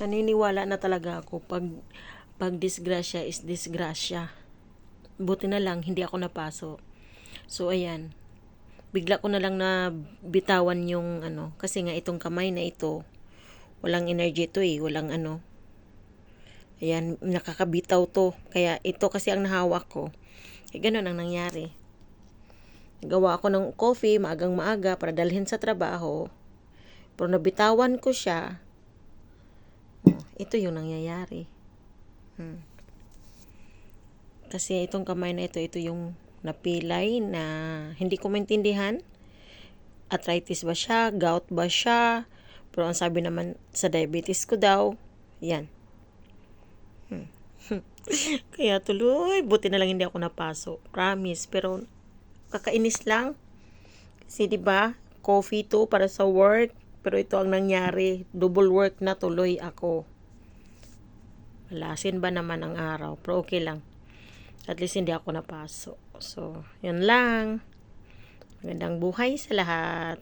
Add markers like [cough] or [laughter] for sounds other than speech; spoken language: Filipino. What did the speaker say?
naniniwala na talaga ako pag pag disgrasya is disgrasya. Buti na lang hindi ako napaso. So ayan. Bigla ko na lang na bitawan yung ano kasi nga itong kamay na ito walang energy to eh, walang ano. Ayan, nakakabitaw to. Kaya ito kasi ang nahawak ko. Eh, ganun ang nangyari. Gawa ako ng coffee maagang maaga para dalhin sa trabaho. Pero nabitawan ko siya. Ito yung nangyayari. Hmm. Kasi itong kamay na ito, ito yung napilay na hindi ko maintindihan. Arthritis ba siya? Gout ba siya? Pero ang sabi naman sa diabetes ko daw, yan. Hmm. [laughs] Kaya tuloy, buti na lang hindi ako napasok. Promise. Pero kakainis lang. Kasi 'di ba, coffee to para sa work, pero ito ang nangyari, double work na tuloy ako. Malasin ba naman ang araw, pero okay lang. At least hindi ako napasok. So, yun lang. Magandang buhay sa lahat.